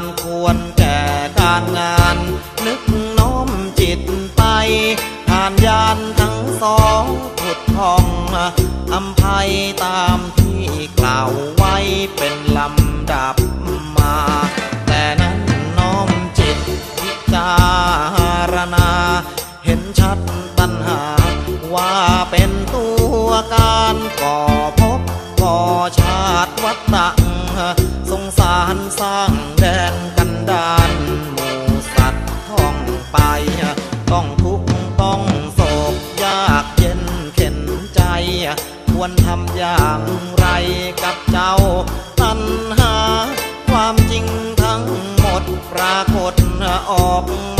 ารควรแก่การงาน นึกน้อมจิตไปทานยานทั้งสองผุดพองอำภัยตามที่กล่าวไว้เป็นลำดับมา แต่นั้นน้อมจิตพิจารณา เห็นชัดตัณหา ว่าเป็นตัวการก่อภพก่อชาติวัฏฏะ งสารสร้างแดนกันดานหมูสัตว์ท่องไป ต้องทุกข์ต้องโศกยากเย็นเข็นใจ ควรทำอย่างไรกับเจ้า ตัณหา ความจริงทั้งหมดปรากฏออกมา